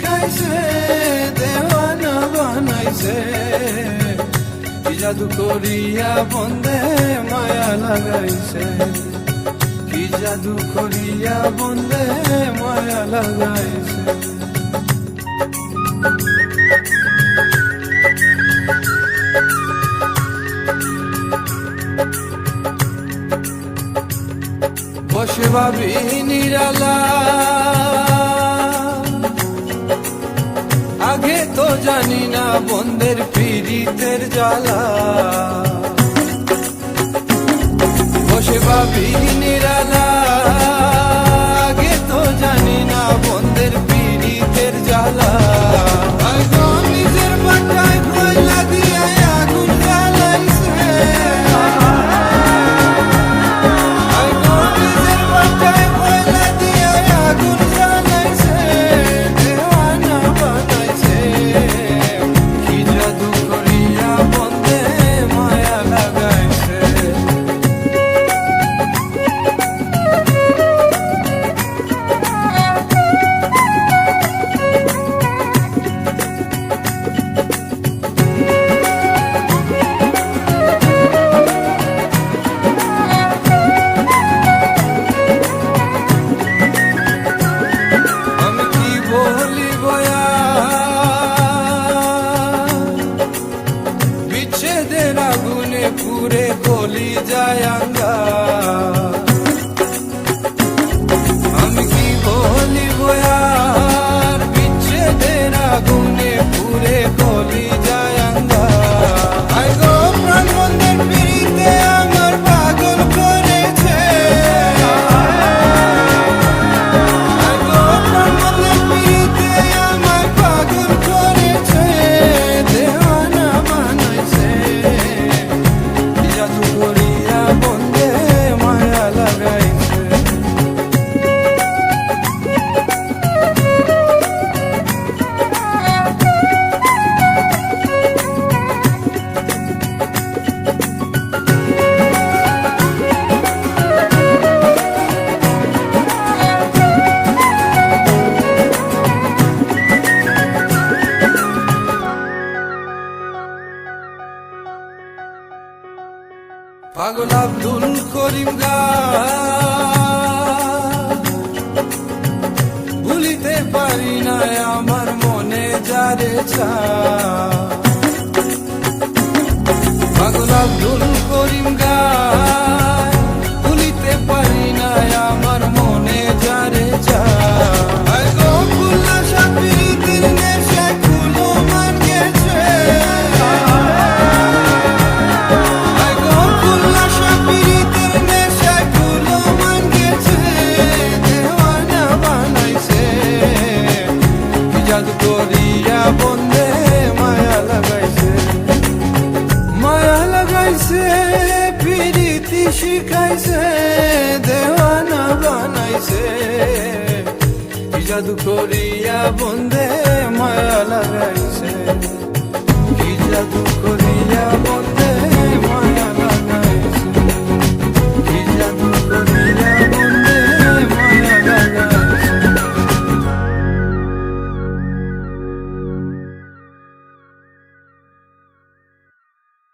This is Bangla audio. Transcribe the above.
শিখাইছে দেওয়ানা বানাইছে। কি জাদু করিয়া বন্দে মায়া লাগাইছে। কি জাদু করিয়া বন্দে মায়া লাগাইছে। বসে ভাবি নিরালা জানি না বন্ধের পীড়িতের জ্বালা। বসে ভাবি পুরে গলি যায় পাগল আব্দুল করিম ভুলিতে পারি না আমার মনে যারে চা কাজ করিয়া বন্ধে মায়া লাগাইছে। মায়া লাগাইছে, পিরিতি শিখাইছে, দেওয়ানা বানাইছে। জাদু করিয়া বন্ধে মায়া লাগাইছে। কি জাদু